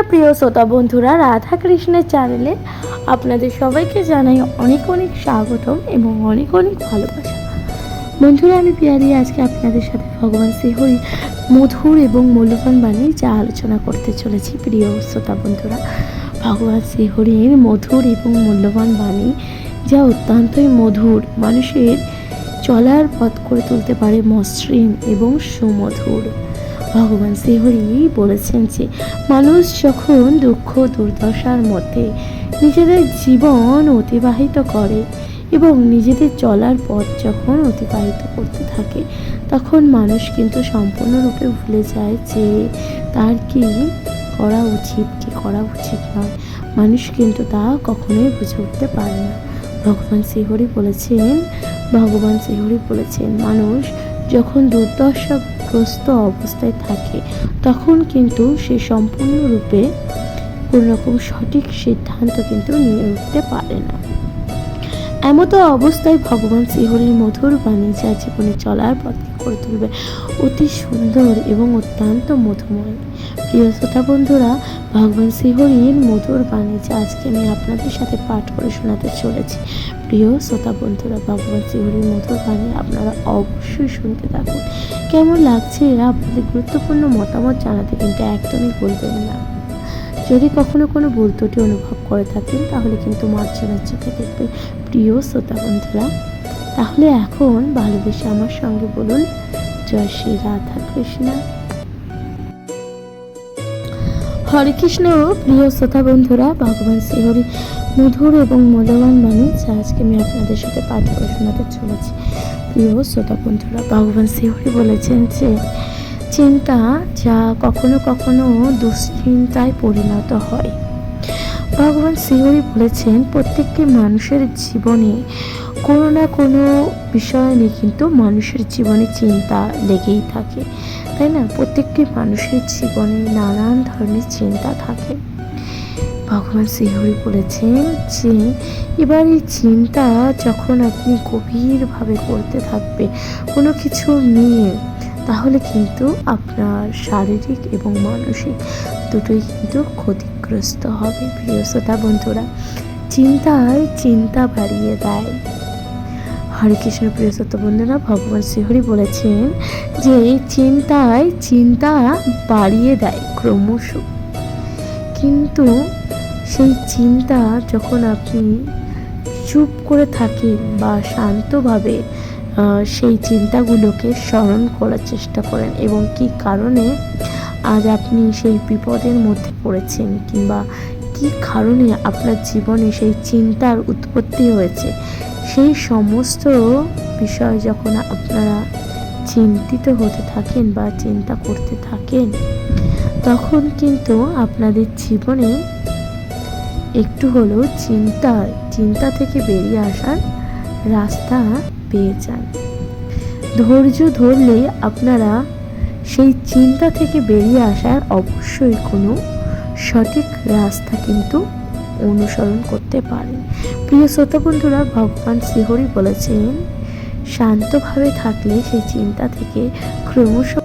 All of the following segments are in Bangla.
নমস্কার প্রিয় শ্রোতা বন্ধুরা, রাধা কৃষ্ণের চ্যানেলে আপনাদের সবাইকে জানাই অনেক অনেক স্বাগতম এবং অনেক অনেক ভালোবাসা। বন্ধুরা, আমি পিয়ারি, আজকে আপনাদের সাথে ভগবান শ্রীহরি মধুর এবং মূল্যবান বাণী যা আলোচনা করতে চলেছি। প্রিয় শ্রোতা বন্ধুরা, ভগবান শ্রীহরির মধুর এবং মূল্যবান বাণী যা অত্যন্তই মধুর, মানুষের চলার পথ করে তুলতে পারে মসৃণ এবং সুমধুর। ভগবান শ্রীহরি বলেছেন যে, মানুষ যখন দুঃখ, দুর্দশার মধ্যে নিজেদের জীবন অতিবাহিত করে এবং নিজেদের চলার পথ যখন অতিবাহিত করতে থাকে, তখন মানুষ কিন্তু সম্পূর্ণরূপে ভুলে যায় যে, তার কি করা উচিত, কি করা উচিত নয়। মানুষ কিন্তু তা কখনোই বুঝে উঠতে পারে না। ভগবান শ্রীহরি বলেছেন, ভগবান শ্রীহরি বলেছেন, মানুষ যখন দুর্দশাগ্রস্ত অবস্থায় থাকে, তখন কিন্তু সে সম্পূর্ণরূপে কোনো রকম সঠিক সিদ্ধান্ত কিন্তু নিয়ে উঠতে পারে না। এমতো অবস্থায় ভগবান শ্রীহরির মধুর বাণী যা জীবনে চলার পথকে করে তুলবে অতি সুন্দর এবং অত্যন্ত মধুময়। প্রিয় শ্রোতা বন্ধুরা, ভগবান শ্রীহরির মধুর বাণী যা আজকে আমি আপনাদের সাথে পাঠ করে শোনাতে চলেছি। প্রিয় শ্রোতা বন্ধুরা, ভগবান শ্রীহরির মধুর বাণী আপনারা অবশ্যই শুনতে থাকুন। কেমন লাগছে আপনাদের গুরুত্বপূর্ণ মতামত জানাতে কিন্তু একদমই বলবেন না। যদি কখনো কোনো ভুল অনুভব করে থাকেন, তাহলে কিন্তু মার্জনার চোখে দেখবে প্রিয় শ্রোতা বন্ধুরা, তাহলে এখন ভালোবেসে আমার সঙ্গে বলুন, জয় শ্রী রাধা কৃষ্ণ হরে কৃষ্ণ, প্রিয় শ্রোতা বন্ধুরা, ভগবান শ্রীহরি, মধুর এবং মূল্যবান যা আজকে আমি আপনাদের সাথে পাঠ করে শোনাতে চলেছি। প্রিয় শ্রোতা বন্ধুরা ভগবান শ্রীহরি বলেছেন যে, চিন্তা যা কখনো কখনো দুশ্চিন্তায় পরিণত হয়। ভগবান শ্রীহরি বলেছেন, প্রত্যেকটি মানুষের জীবনে কোনো না কোনো বিষয় নিয়ে কিন্তু মানুষের জীবনে চিন্তা লেগেই থাকে। তাই না? প্রত্যেকটি মানুষের জীবনে নানান ধরনের চিন্তা থাকে। ভগবান শ্রীহরি বলেছেন যে, এবার এই চিন্তা যখন আপনি গভীরভাবে করতে থাকবে, কোনো কিছু নিয়ে, তাহলে কিন্তু আপনার শারীরিক এবং মানসিক দুটোই কিন্তু ক্ষতিগ্রস্ত হবে, প্রিয় শ্রোতা বন্ধুরা। চিন্তায় চিন্তা বাড়িয়ে দেয়। হরে কৃষ্ণ, প্রিয় শ্রোতা বন্ধুরা, ভগবান শ্রীহরি বলেছেন যে, চিন্তায় চিন্তা বাড়িয়ে দেয় ক্রমশ। কিন্তু সেই চিন্তা যখন আপনি চুপ করে থাকেন বা শান্তভাবে সেই চিন্তাগুলোকে স্মরণ করার চেষ্টা করেন এবং কি কারণে আজ আপনি সেই বিপদের মধ্যে পড়েছেন কিংবা কি কারণে আপনার জীবনে সেই চিন্তার উৎপত্তি হয়েছে, সেই সমস্ত বিষয় যখন আপনারা চিন্তিত হতে থাকেন বা চিন্তা করতে থাকেন, তখন কিন্তু আপনাদের জীবনে একটু হলেও চিন্তা চিন্তা থেকে বেরিয়ে আসার রাস্তা পেয়ে যান। ধৈর্য ধরলে আপনারা সেই চিন্তা থেকে বেরিয়ে আসার অবশ্যই কোনো সঠিক রাস্তা কিন্তু অনুসরণ করতে পারেন। প্রিয় শ্রোতা বন্ধুরা, ভগবান শ্রীহরি বলেছেন, শান্তভাবে থাকলে সেই চিন্তা থেকে ক্রমশ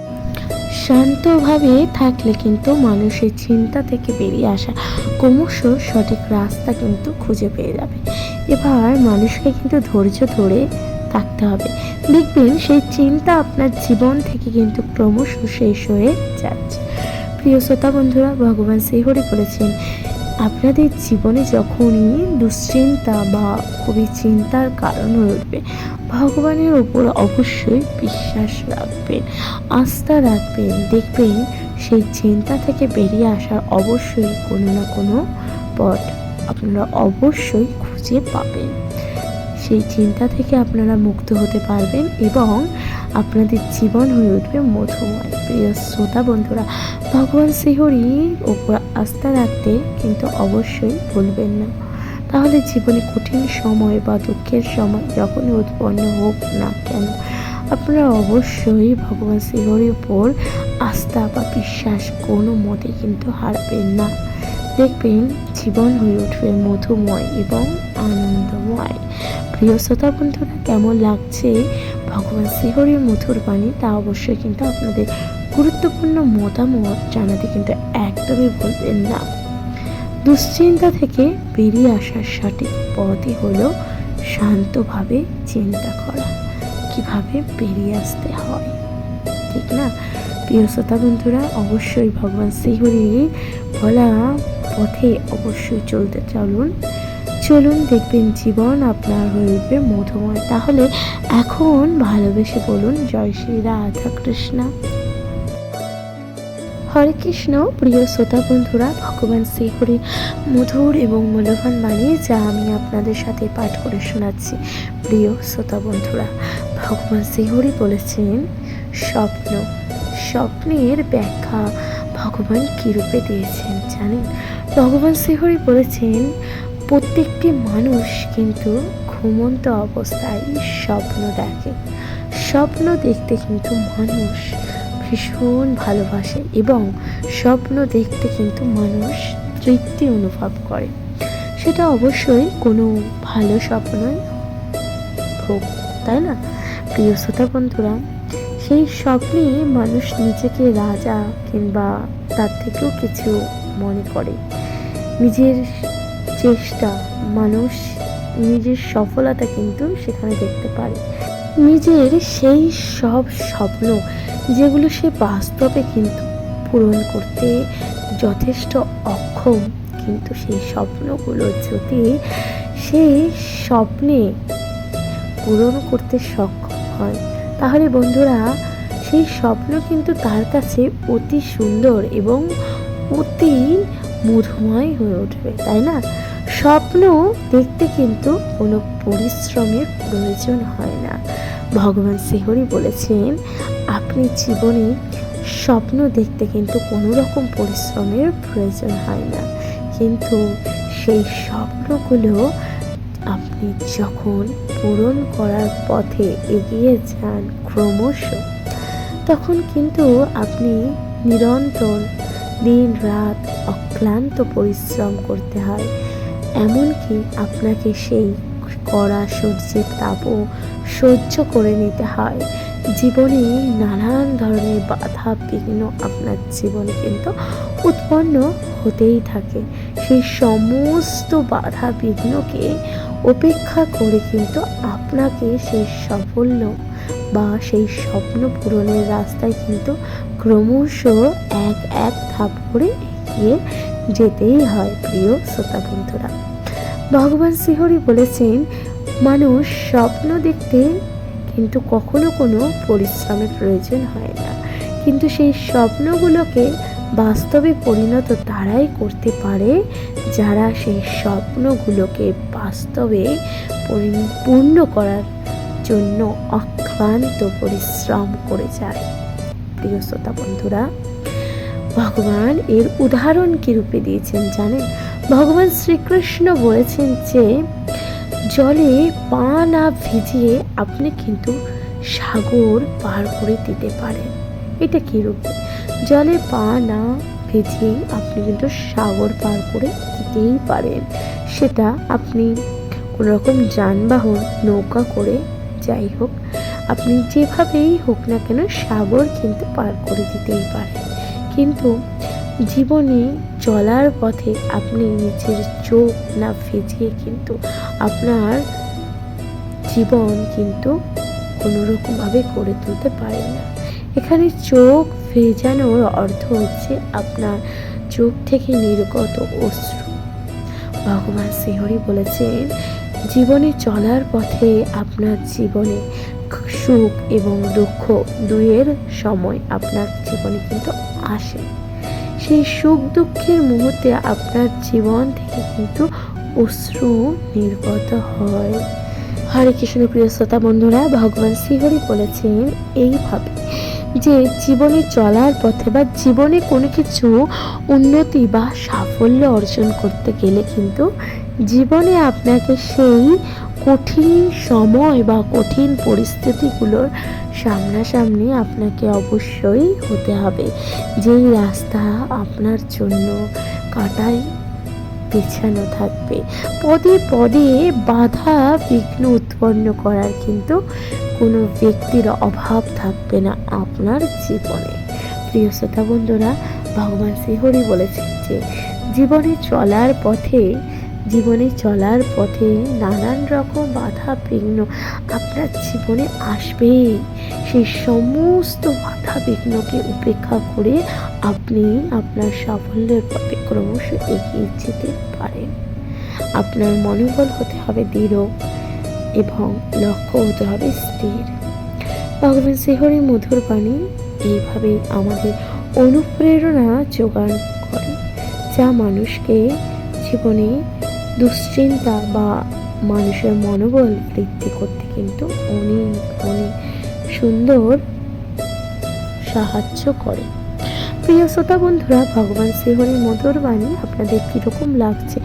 শান্তভাবে থাকলে কিন্তু মানুষের চিন্তা থেকে বেরিয়ে আসা ক্রমশ সঠিক রাস্তা কিন্তু খুঁজে পেয়ে যাবে। এবার মানুষকে কিন্তু ধৈর্য ধরে থাকতে হবে। দেখবেন সেই চিন্তা আপনার জীবন থেকে কিন্তু ক্রমশ শেষ হয়ে যাচ্ছে। প্রিয় শ্রোতা বন্ধুরা, ভগবান শ্রীহরি বলেছেন আপনাদের জীবনে যখনই দুশ্চিন্তা বা খুবই চিন্তার কারণ উঠবে, ভগবানের ওপর অবশ্যই বিশ্বাস রাখবেন, আস্থা রাখবেন, দেখবেন সেই চিন্তা থেকে বেরিয়ে আসার অবশ্যই কোনো না কোনো পথ আপনারা অবশ্যই খুঁজে পাবেন। সেই চিন্তা থেকে আপনারা মুক্ত হতে পারবেন এবং আপনাদের জীবন হয়ে উঠবে মধুময়। প্রিয় শ্রোতা বন্ধুরা, ভগবান শ্রীহরির ওপর আস্থা রাখতে কিন্তু অবশ্যই ভুলবেন না। তাহলে জীবনে কঠিন সময় বা দুঃখের সময় যখনই উৎপন্ন হোক না কেন, আপনারা অবশ্যই ভগবান শ্রীহরির উপর আস্থা বা বিশ্বাস কোনো মতে কিন্তু হারবেন না। দেখবেন, জীবন হয়ে উঠবে মধুময় এবং আনন্দময়। প্রিয় শ্রোতা বন্ধুরা, কেমন লাগছে ভগবান শ্রীহরির মধুর বাণী? তা অবশ্যই কিন্তু আপনাদের গুরুত্বপূর্ণ মতামত জানাতে কিন্তু একদমই ভুলবেন না। দুশ্চিন্তা থেকে বেরিয়ে আসার সঠিক পথই হলো শান্তভাবে চিন্তা করা। কীভাবে বেরিয়ে আসতে হয়? ঠিক না? প্রিয় শ্রোতা বন্ধুরা, অবশ্যই ভগবান শ্রীহরির বলা পথে অবশ্যই চলতে চলুন। চলুন দেখবেন জীবন আপনার হয়ে উঠবে মধুময়। তাহলে এখন ভালোবেসে বলুন, জয় শ্রী রাধা কৃষ্ণ হরে কৃষ্ণ, প্রিয় শ্রোতা বন্ধুরা, ভগবান শ্রীহরি মধুর এবং মূল্যবান বাণী যা আমি আপনাদের সাথে পাঠ করে শোনাচ্ছি। প্রিয় শ্রোতা বন্ধুরা, ভগবান শ্রীহরি বলেছেন, স্বপ্ন, স্বপ্নের ব্যাখ্যা ভগবান কী রূপে দিয়েছেন জানেন? ভগবান শ্রীহরি বলেছেন প্রত্যেকটি মানুষ কিন্তু ঘুমন্ত অবস্থায় স্বপ্ন দেখে। স্বপ্ন দেখতে কিন্তু মানুষ ভীষণ ভালোবাসে এবং স্বপ্ন দেখতে কিন্তু মানুষ তৃপ্তি অনুভব করে। সেটা অবশ্যই কোনো ভালো স্বপ্নই হোক তাই না? প্রিয় শ্রোতা বন্ধুরা, সেই স্বপ্নে মানুষ নিজেকে রাজা কিংবা তার থেকেও কিছু মনে করে। নিজের চেষ্টা, মানুষ নিজের সফলতা কিন্তু সেখানে দেখতে পারে। নিজের সেই সব স্বপ্ন, যেগুলো সে বাস্তবে কিন্তু পূরণ করতে যথেষ্ট অক্ষম, কিন্তু সেই স্বপ্নগুলো যদি সে স্বপ্নে পূরণ করতে সক্ষম হয়, তাহলে বন্ধুরা, সেই স্বপ্ন কিন্তু তার কাছে অতি সুন্দর এবং অতি মধুময় হয়ে উঠবে, তাই না? স্বপ্ন দেখতে কিন্তু কোনো পরিশ্রমের প্রয়োজন হয় না। ভগবান শ্রীহরি বলেছেন, আপনি জীবনে স্বপ্ন দেখতে কিন্তু কোনো রকম পরিশ্রমের প্রয়োজন হয় না। কিন্তু সেই স্বপ্নগুলো আপনি যখন পূরণ করার পথে এগিয়ে যান ক্রমশ, তখন কিন্তু আপনি নিরন্তর দিন রাত অক্লান্ত পরিশ্রম করতে হয়। এমনকি আপনাকে সেই কড়া সূর্যের তাপও সহ্য করে নিতে হয়। জীবনে নানান ধরনের বাধা বিঘ্ন আপনার জীবনে কিন্তু উৎপন্ন হতেই থাকে। সেই সমস্ত বাধা বিঘ্নকে উপেক্ষা করে কিন্তু আপনাকে সেই সাফল্য বা সেই স্বপ্ন পূরণের রাস্তায় কিন্তু ক্রমশ এক এক ধাপ করে এগিয়ে যেতেই হয় প্রিয় শ্রোতা বন্ধুরা। ভগবান শ্রীহরি বলেছেন, মানুষ স্বপ্ন দেখতে কিন্তু কখনো কোনো পরিশ্রমের প্রয়োজন হয় না। কিন্তু সেই স্বপ্নগুলোকে বাস্তবে পরিণত তারাই করতে পারে, যারা সেই স্বপ্নগুলোকে বাস্তবে পরি- পূর্ণ করার জন্য অক্লান্ত পরিশ্রম করে যায়। প্রিয় শ্রোতা বন্ধুরা ভগবান এর উদাহরণ কি রূপে দিয়েছেন জানেন? ভগবান শ্রীকৃষ্ণ বলেছেন যে, জলে পা না ভিজিয়ে আপনি কিন্তু সাগর পার করে দিতে পারেন। এটা কি রূপে? জলে পা না ভিজিয়ে আপনি কিন্তু সাগর পার করে দিতেই পারেন। সেটা আপনি কোনো রকম যানবাহন, নৌকা করে যাই হোক, আপনি যেভাবেই হোক না কেন সাগর কিন্তু পার করে দিতেই পারেন। কিন্তু জীবনে চলার পথে আপনি নিজের চোখ না ভিজিয়ে কিন্তু আপনার জীবন কিন্তু কোনো রকমভাবে করে তুলতে পারে না। এখানে চোখ ভেজানোর অর্থ হচ্ছে আপনার চোখ থেকে নির্গত অশ্রু। ভগবান শ্রীহরি বলেছেন, জীবনে চলার পথে আপনার জীবনে সুখ এবং দুঃখ দুইয়ের সময় আপনার জীবনে কিন্তু আসে। সেই সুখ দুঃখের মুহূর্তে আপনার জীবন থেকে কিন্তু অশ্রু নির্গত হয়। হরে কৃষ্ণ, প্রিয় শ্রোতা বন্ধুরা, ভগবান শ্রীহরি বলেছেন এইভাবে যে জীবনে চলার পথে বা জীবনে কোনো কিছু উন্নতি বা সাফল্য অর্জন করতে গেলে কিন্তু জীবনে আপনাকে সেই কঠিন সময় বা কঠিন পরিস্থিতিগুলোর সামনাসামনি আপনাকে অবশ্যই হতে হবে। যেই রাস্তা আপনার জন্য কাটাই বিছানো থাকবে। পদে পদে বাধা বিঘ্ন উৎপন্ন করার কিন্তু কোনো ব্যক্তির অভাব থাকবে না আপনার জীবনে। প্রিয় শ্রোতা বন্ধুরা, ভগবান শ্রীহরি বলেছেন যে, জীবনে চলার পথে জীবনে চলার পথে নানান রকম বাধা বিঘ্ন আপনার জীবনে আসবে। সেই সমস্ত বাধা বিঘ্নকে উপেক্ষা করে আপনি আপনার সাফল্যের পথে ক্রমশ এগিয়ে যেতে পারেন। আপনার মনোবল হতে হবে দৃঢ় এবং লক্ষ্য হতে হবে স্থির। ভগবান শ্রীহরি মধুর বাণী এইভাবে আমাদের অনুপ্রেরণা যোগান করে, যা মানুষকে জীবনে দুশ্চিন্তা বা মানুষের মনোবল বৃদ্ধি করতে কিন্তু অনেক অনেক সুন্দর সাহায্য করে। প্রিয় শ্রোতা বন্ধুরা, ভগবান শ্রীহরির মধুর বাণী আপনাদের কীরকম লাগছে,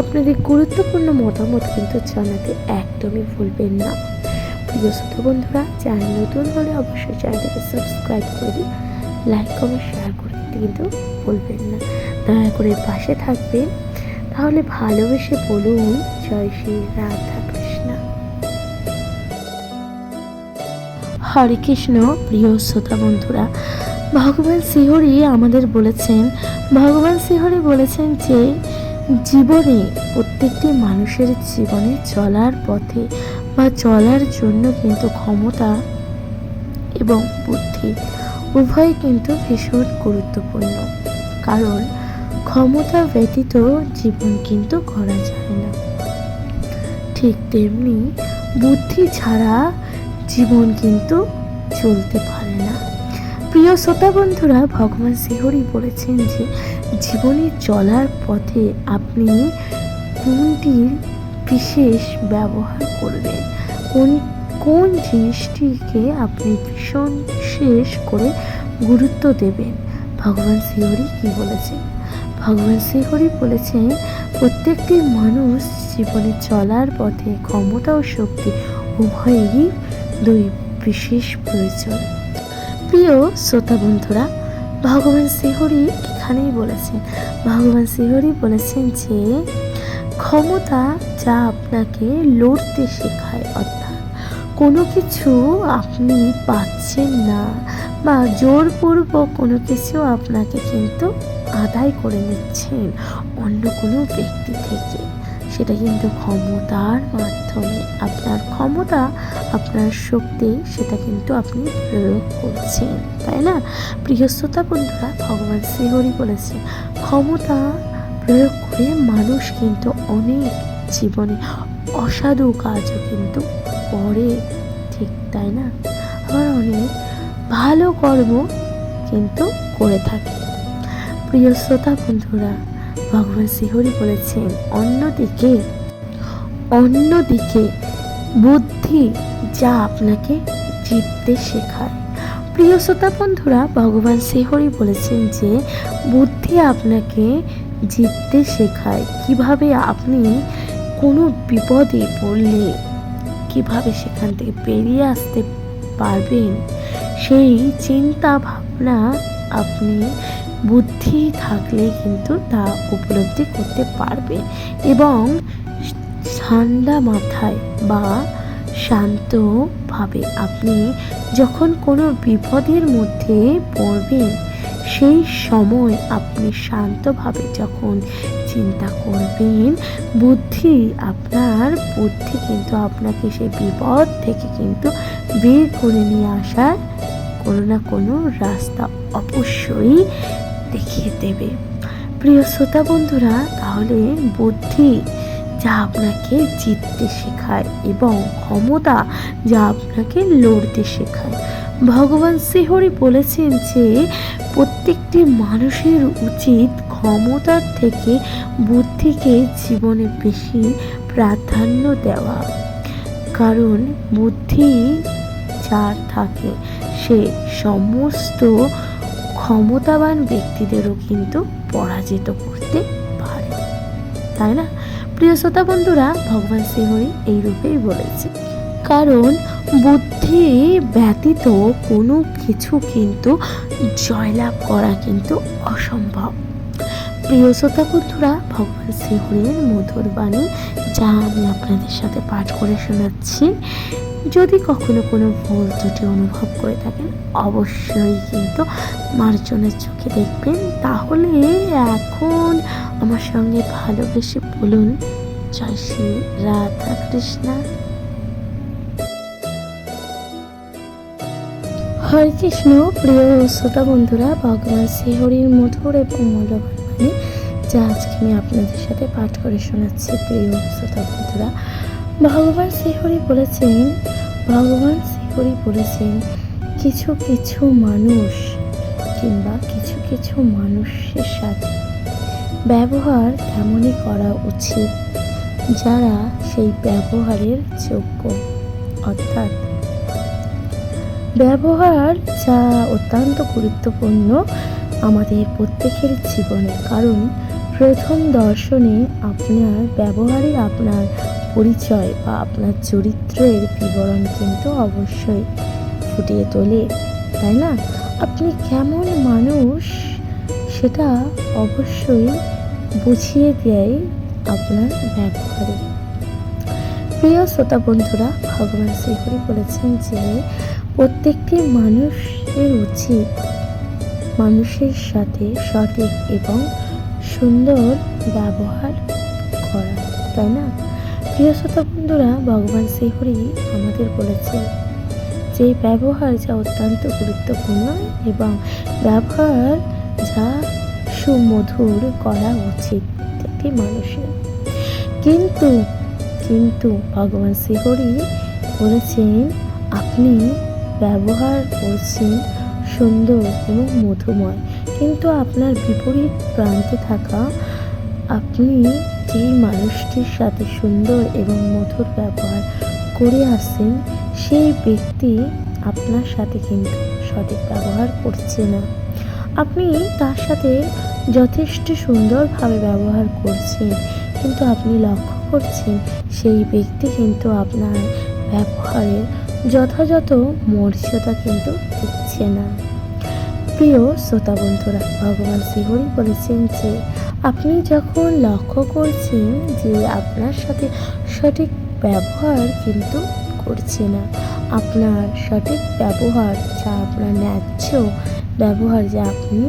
আপনাদের গুরুত্বপূর্ণ মতামত কিন্তু জানাতে একদমই ভুলবেন না। প্রিয় শ্রোতা বন্ধুরা চ্যানেল নতুন হলে অবশ্যই চ্যানেলটাকে সাবস্ক্রাইব করে দিন, লাইক, কমেন্ট শেয়ার করে দিতে কিন্তু ভুলবেন না। দয়া করে পাশে থাকবেন। তাহলে ভালোবেসে বলুন, জয় শ্রী রাধা কৃষ্ণ হরে কৃষ্ণ, প্রিয় শ্রোতা বন্ধুরা, ভগবান শ্রীহরি আমাদের বলেছেন, ভগবান শ্রীহরি বলেছেন যে, জীবনে প্রত্যেকটি মানুষের জীবনে চলার পথে বা চলার জন্য কিন্তু ক্ষমতা এবং বুদ্ধি উভয় কিন্তু ভীষণ গুরুত্বপূর্ণ। কারণ ক্ষমতা ব্যতীত জীবন কিন্তু করা যায় না। ঠিক তেমনি বুদ্ধি ছাড়া জীবন কিন্তু চলতে পারে না। প্রিয় শ্রোতা বন্ধুরা, ভগবান শ্রীহরি বলেছেন যে, জীবনে চলার পথে আপনি কোনটির বিশেষ ব্যবহার করবেন? কোন কোন জিনিসটিকে আপনি ভীষণ শেষ করে গুরুত্ব দেবেন? ভগবান শ্রীহরি কি বলেছেন? ভগবান শ্রীহরি বলেছেন, প্রত্যেকটি মানুষ জীবনে চলার পথে ক্ষমতা ও শক্তি উভয়েরই দুই বিশেষ প্রয়োজন। প্রিয় শ্রোতা বন্ধুরা, ভগবান শ্রীহরি এখানেই বলেছেন, ভগবান শ্রীহরি বলেছেন যে, ক্ষমতা যা আপনাকে লড়তে শেখায়, অর্থাৎ কোনো কিছু আপনি পাচ্ছেন না বা জোরপূর্বক কোনো কিছু আপনাকে কিন্তু আদায় করে নিচ্ছেন অন্য কোনো ব্যক্তি থেকে। সেটা কিন্তু ক্ষমতার মাধ্যমে। আপনার ক্ষমতা, আপনার শক্তি, সেটা কিন্তু আপনি প্রয়োগ করছেন, তাই না? প্রিয়শ্রোতা বন্ধুরা, ভগবান শ্রীহরি বলেছে ক্ষমতা প্রয়োগ করে মানুষ কিন্তু অনেক জীবনে অসাধু কাজও কিন্তু করে, ঠিক তাই না? আবার অনেক ভালো কর্ম কিন্তু করে থাকে। প্রিয় শ্রোতা বন্ধুরা, ভগবান শ্রীহরি বলেছেন, অন্যদিকে অন্যদিকে বুদ্ধি যা আপনাকে জিততে শেখায়। প্রিয় শ্রোতা বন্ধুরা, ভগবান শ্রীহরি বলেছেন যে, বুদ্ধি আপনাকে জিততে শেখায়। কীভাবে আপনি কোনো বিপদে পড়লে, কীভাবে সেখান থেকে বেরিয়ে আসতে পারবেন, সেই চিন্তা ভাবনা আপনি বুদ্ধি থাকলে কিন্তু তা উপলব্ধি করতে পারবে এবং ঠান্ডা মাথায় বা শান্তভাবে আপনি যখন কোনো বিপদের মধ্যে পড়বেন, সেই সময় আপনি শান্তভাবে যখন চিন্তা করবেন, বুদ্ধি আপনার বুদ্ধি কিন্তু আপনাকে সেই বিপদ থেকে কিন্তু বের করে নিয়ে আসার কোনো না কোনো রাস্তা অবশ্যই দেখিয়ে দেবে। প্রিয় শ্রোতা বন্ধুরা, তাহলে বুদ্ধি যা আপনাকে জিততে শেখায় এবং ক্ষমতা যা আপনাকে লড়তে শেখায়। ভগবান শ্রীহরি বলেছেন যে, প্রত্যেকটি মানুষের উচিত ক্ষমতার থেকে বুদ্ধিকে জীবনে বেশি প্রাধান্য দেওয়া। কারণ বুদ্ধি যার থাকে, সে সমস্ত ক্ষমতাবান ব্যক্তিদেরও কিন্তু পরাজিত করতে পারে। তাই না? প্রিয় শ্রোতা বন্ধুরা, ভগবান শ্রীহরি এই রূপেই বলেছে। কারণ বুদ্ধি ব্যতীত কোনো কিছু কিন্তু জয়লাভ করা কিন্তু অসম্ভব। প্রিয় শ্রোতা বন্ধুরা, ভগবান শ্রীহরির মধুর বাণী যা আমি আপনাদের সাথে পাঠ করে শোনাচ্ছি। যদি কখনো কোনো ভুল ত্রুটি অনুভব করে থাকেন, অবশ্যই কিন্তু মার্জনের চোখে দেখবেন। তাহলে এখন আমার সঙ্গে ভালোবেসে বলুন, জয় শ্রী রাধা কৃষ্ণা। হরে কৃষ্ণ, প্রিয় শ্রোতা বন্ধুরা, ভগবান শ্রীহরির মধুর এবং মূল্যবান যা আজকে আমি আপনাদের সাথে পাঠ করে শোনাচ্ছি, প্রিয় শ্রোতা বন্ধুরা। ভগবান শ্রীহরি বলেছেন ভগবান শ্রীহরি বলেছেন, কিছু কিছু মানুষ কিংবা কিছু কিছু মানুষের সাথে ব্যবহার তেমনই করা উচিত, যারা সেই ব্যবহারের যোগ্য। অর্থাৎ ব্যবহার যা অত্যন্ত গুরুত্বপূর্ণ আমাদের প্রত্যেকের জীবনে। কারণ প্রথম দর্শনে আপনার ব্যবহারে আপনার পরিচয় বা আপনার চরিত্রের বিবরণ কিন্তু অবশ্যই ফুটিয়ে তোলে, তাই না? আপনি কেমন মানুষ সেটা অবশ্যই বুঝিয়ে দেয় আপনার ব্যবহারে। প্রিয় শ্রোতা বন্ধুরা, ভগবান শ্রীহরি বলেছেন যে প্রত্যেকটি মানুষের উচিত মানুষের সাথে সঠিক এবং সুন্দর ব্যবহার করা, তাই না? প্রিয় শ্রোতা বন্ধুরা, ভগবান শ্রীহরি আমাদের বলেছে যে ব্যবহার যা অত্যন্ত গুরুত্বপূর্ণ এবং ব্যবহার যা সুমধুর করা উচিত প্রত্যেকটি মানুষের। কিন্তু কিন্তু ভগবান শ্রীহরি বলেছেন, আপনি ব্যবহার করছেন সুন্দর এবং মধুময়। কিন্তু আপনার বিপরীত প্রান্তে থাকা আপনি যেই মানুষটির সাথে সুন্দর এবং মধুর ব্যবহার করে আসছেন সেই ব্যক্তি আপনার সাথে কিন্তু সঠিক ব্যবহার করছে না। আপনি তার সাথে যথেষ্ট সুন্দরভাবে ব্যবহার করছেন, কিন্তু আপনি লক্ষ্য করছেন সেই ব্যক্তি কিন্তু আপনার ব্যবহারের যথাযথ মর্যাদা কিন্তু দিচ্ছে না। প্রিয় শ্রোতা বন্ধুরা, ভগবান শ্রীহরি বলেছেন যে আপনি যখন লক্ষ্য করছেন যে আপনার সাথে সঠিক ব্যবহার কিন্তু করছে না, আপনার সঠিক ব্যবহার যা আপনার ন্যায্য ব্যবহার যা আপনি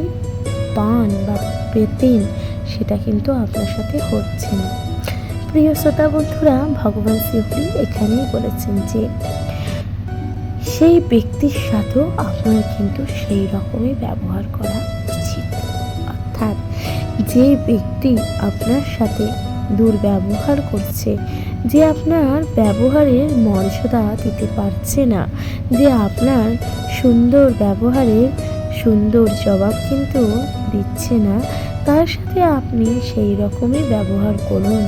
পান বা পেতেন, সেটা কিন্তু আপনার সাথে হচ্ছে না। প্রিয় শ্রোতা বন্ধুরা, ভগবান শ্রীহরি এখানেই বলেছেন যে, সেই ব্যক্তির সাথেও আপনার কিন্তু সেই রকমই ব্যবহার করা যে ব্যক্তি আপনার সাথে দুর্ব্যবহার করছে, যে আপনার ব্যবহারের মর্যাদা দিতে পারছে না, যে আপনার সুন্দর ব্যবহারের সুন্দর জবাব কিন্তু দিচ্ছে না, তার সাথে আপনি সেই রকমই ব্যবহার করুন।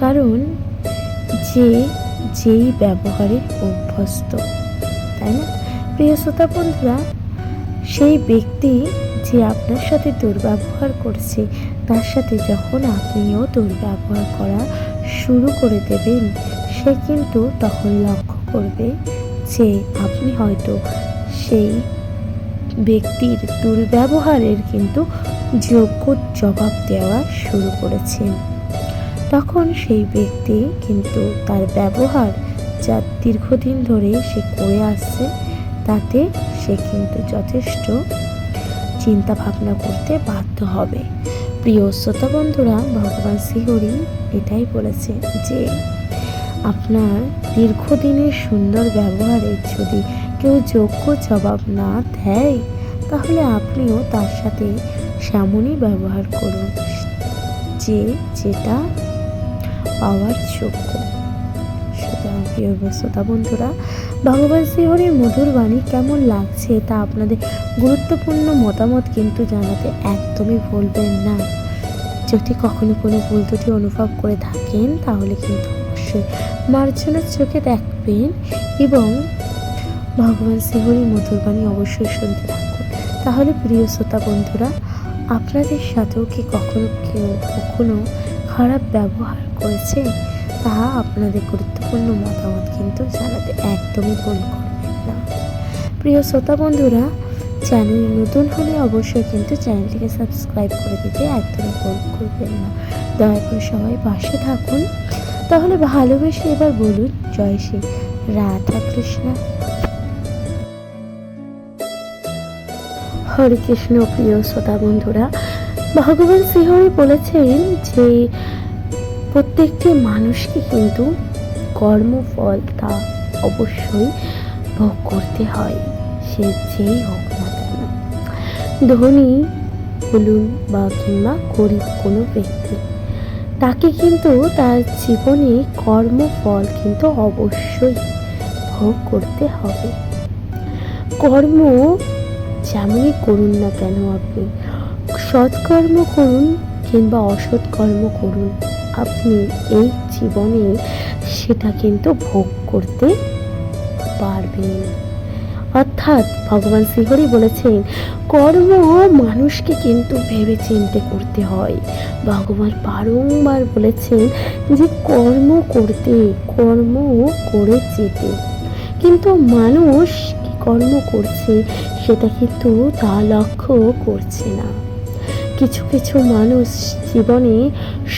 কারণ যে যেই ব্যবহারে অভ্যস্ত, তাই না? প্রিয় শ্রোতা বন্ধুরা, সেই ব্যক্তি যে আপনার সাথে দুর্ব্যবহার করছে, তার সাথে যখন আপনিও দুর্ব্যবহার করা শুরু করে দেবেন, সে কিন্তু তখন লক্ষ্য করবে যে আপনি হয়তো সেই ব্যক্তির দুর্ব্যবহারের কিন্তু যোগ্য জবাব দেওয়া শুরু করেছেন। তখন সেই ব্যক্তি কিন্তু তার ব্যবহার যা দীর্ঘদিন ধরে সে করে আসছে, তাতে সে কিন্তু যথেষ্ট চিন্তা ভাবনা করতে বাধ্য হবে। প্রিয় শ্রোতা বন্ধুরা, ভগবান শ্রীহরি এটাই বলেছে যে, আপনার দীর্ঘদিনের সুন্দর ব্যবহারে যদি কেউ যোগ্য জবাব না দেয়, তাহলে আপনিও তার সাথে সেমনই ব্যবহার করুন যে যেটা পাওয়ার যোগ্য। প্রিয় শ্রোতা বন্ধুরা, ভগবান শ্রীহরির মধুর বাণী কেমন লাগছে তা আপনাদের গুরুত্বপূর্ণ মতামত কিন্তু জানাতে একদমই ভুলবেন না। যদি কখনো কোনো ভুল ত্রুটি অনুভব করে থাকেন, তাহলে কিন্তু অবশ্যই মার্জনার চোখে দেখবেন এবং ভগবান শ্রীহরির মধুর বাণী অবশ্যই শুনতে থাকুন। তাহলে প্রিয় শ্রোতা বন্ধুরা, আপনাদের সাথেও কি কখনো কেউ কখনো খারাপ ব্যবহার করেছে? তা আপনাদের গুরুত্বপূর্ণ মতামত কিন্তু জানাতে একদমই ভুল করবেন না। প্রিয় শ্রোতা বন্ধুরা চ্যানেল নতুন হলে অবশ্যই কিন্তু চ্যানেলটিকে সাবস্ক্রাইব করে দিতে একদমই ভুল করবেন না। দয়া করে সবাই পাশে থাকুন। তাহলে ভালোবেসে এবার বলুন, জয় শ্রী রাধা কৃষ্ণ হরে কৃষ্ণ প্রিয় শ্রোতা বন্ধুরা, ভগবান শ্রীহরি বলেছেন যে প্রত্যেকটি মানুষকে কিন্তু কর্মফল তা অবশ্যই ভোগ করতে হয়। সে যেই হোক। ধনী বলুন বা কিংবা গরিব কোনো ব্যক্তি। তাকে কিন্তু তার জীবনে কর্মফল কিন্তু অবশ্যই ভোগ করতে হবে। কর্ম যেমনই করুন না কেন আপনি, সৎকর্ম করুন কিংবা অসৎ কর্ম করুন, আপনি এই জীবনে সেটা কিন্তু ভোগ করতে পারবেন। অর্থাৎ ভগবান শ্রীহরি বলেছেন কর্ম মানুষকে কিন্তু ভেবে চিনতে করতে হয়। ভগবান বারংবার বলেছেন যে কর্ম করতে, কর্ম করে যেতে কিন্তু মানুষ কি কর্ম করছে সেটা কিন্তু তা লক্ষ্য করছে না। কিছু কিছু মানুষ জীবনে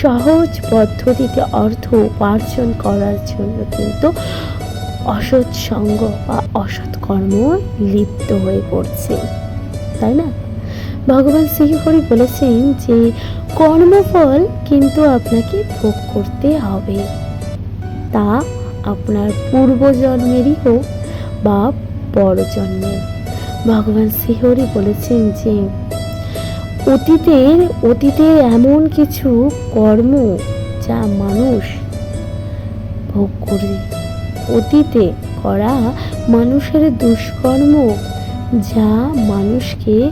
সহজ পদ্ধতিতে অর্থ উপার্জন করার জন্য কিন্তু অসৎ সঙ্গ বা অসৎ কর্ম লিপ্ত হয়ে পড়ছে। তাই না? ভগবান শ্রীহরি বলেছেন যে কর্মফল কিন্তু আপনাকে ভোগ করতে হবে। তা আপনার পূর্বজন্মেরই হোক বা পরজন্মের। ভগবান শ্রীহরি বলেছেন যে অতীতের অতীতের এমন কিছু কর্ম যা মানুষ ভোগ করে। অতীতে করা মানুষের দুষ্কর্ম যা মানুষকে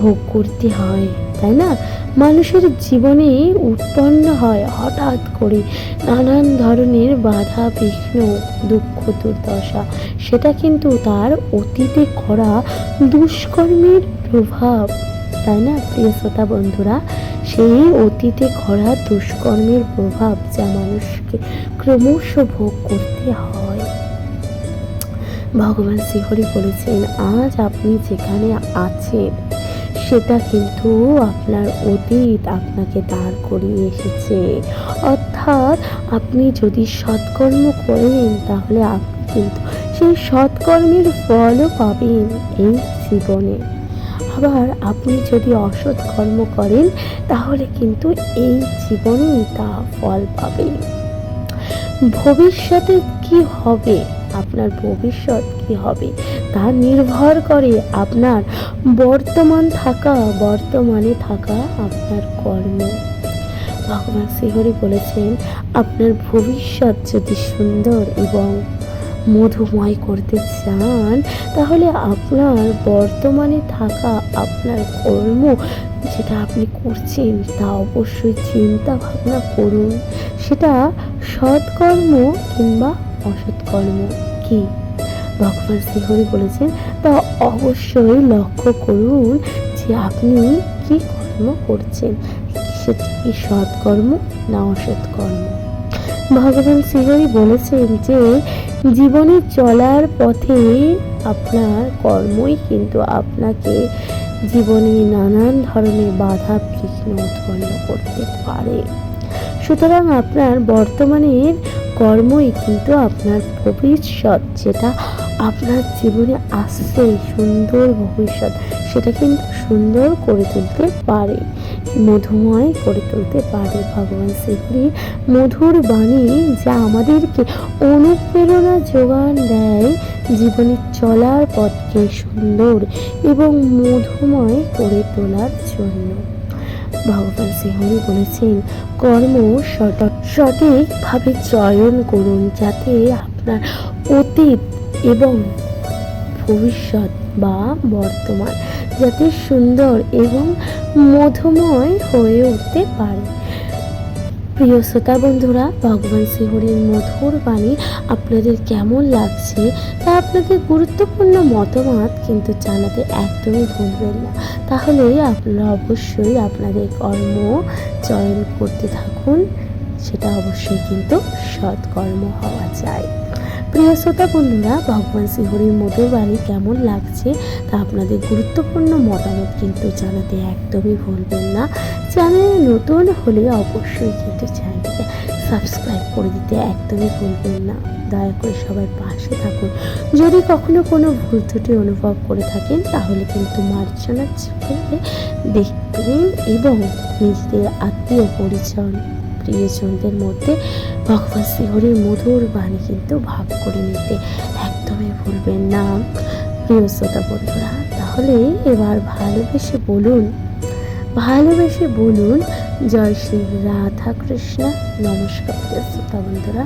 ভোগ করতে হয়, তাই না? মানুষের জীবনে উৎপন্ন হয় হঠাৎ করে নানান ধরনের বাধা, বিঘ্ন, দুঃখ, দুর্দশা। সেটা কিন্তু তার অতীতে করা দুষ্কর্মের প্রভাব, তাই না, প্রিয় শ্রোতা বন্ধুরা? সেই অতীতে করা দুষ্কর্মের প্রভাব যা মানুষকে ক্রমশ ভোগ করতে হয়। ভগবান শ্রীহরি বলেছেন, আজ আপনি যেখানে আছেন, সেটা কিন্তু আপনার অতীত আপনাকে দাঁড় করিয়ে এসেছে। অর্থাৎ আপনি যদি সৎকর্ম করেন, তাহলে আপনি কিন্তু সেই সৎকর্মের ফলও পাবেন এই জীবনে। আবার আপনি যদি অসৎ কর্ম করেন, তাহলে কিন্তু এই জীবনেই তা ফল পাবেন। ভবিষ্যতে কি হবে? আপনার ভবিষ্যৎ কি হবে? তা নির্ভর করে আপনার বর্তমান থাকা, বর্তমানে থাকা আপনার কর্ম। ভগবান শ্রীহরি বলেছেন, আপনার ভবিষ্যৎ যদি সুন্দর এবং মধুময় করতে চান, তাহলে আপনার বর্তমানে থাকা আপনার কর্ম যেটা আপনি করছেন, তা অবশ্যই চিন্তা ভাবনা করুন। সেটা সৎকর্ম কিংবা অসৎকর্ম। কি? ভগবান শ্রীহরি বলেছেন, তা অবশ্যই লক্ষ্য করুন যে আপনি কি কর্ম করছেন। সেটা কি সৎকর্ম না অসৎকর্ম? ভগবান শ্রীহরি বলেছেন যে, জীবনে চলার পথে আপনার কর্মই কিন্তু আপনাকে জীবনে নানান ধরনের বাধা, বিঘ্ন উৎপন্ন করতে পারে। সুতরাং আপনার বর্তমানের কর্মই কিন্তু আপনার ভবিষ্যৎ, যেটা আপনার জীবনে আসছে সুন্দর ভবিষ্যৎ, সেটা কিন্তু সুন্দর করে তুলতে পারে, মধুময় করে তুলতে পারে ভগবান শ্রীহরি মধুর বাণী, যা আমাদেরকে অনুপ্রেরণা যোগান দেয় জীবনে চলার পথকে সুন্দর এবং মধুময় করে তোলার জন্য। ভগবান শ্রীহরি বলেছেন, কর্ম সঠিক সঠিকভাবে চয়ন করুন যাতে আপনার অতীত এবং ভবিষ্যৎ বা বর্তমান যাতে সুন্দর এবং মধুময় হয়ে উঠতে পারে। প্রিয় শ্রোতা বন্ধুরা, ভগবান শ্রীহরির মধুর বাণী আপনাদের কেমন লাগছে তা আপনাদের গুরুত্বপূর্ণ মতামত কিন্তু জানাতে একদমই ভুলবেন না। তাহলে আপনারা অবশ্যই আপনাদের কর্ম চয়ন করতে থাকুন, সেটা অবশ্যই কিন্তু সৎকর্ম হওয়া চাই প্রিয় শ্রোতা বন্ধুরা, ভগবান শ্রীহরির মধুর বাণী কেমন লাগছে তা আপনাদের গুরুত্বপূর্ণ মতামত কিন্তু জানাতে একদমই ভুলবেন না। চ্যানেলে নতুন হলে অবশ্যই কিন্তু চ্যানেলটিকে সাবস্ক্রাইব করে দিতে একদমই ভুলবেন না। দয়া করে সবাই পাশে থাকুন। যদি কখনো কোনো ভুল ত্রুটি অনুভব করে থাকেন, তাহলে কিন্তু মার্জনা ব্যক্তি এবং নিজেদের আত্মীয় পরিজন প্রিয়জনদের মধ্যে ভগবান শ্রীহরির মধুর বাণী কিন্তু ভাগ করে নিতে একদমই ভুলবেন না। প্রিয় শ্রোতা বন্ধুরা, তাহলে এবার ভালোবেসে বলুন ভালোবেসে বলুন, জয় শ্রী রাধা কৃষ্ণ নমস্কার, প্রিয় শ্রোতা বন্ধুরা।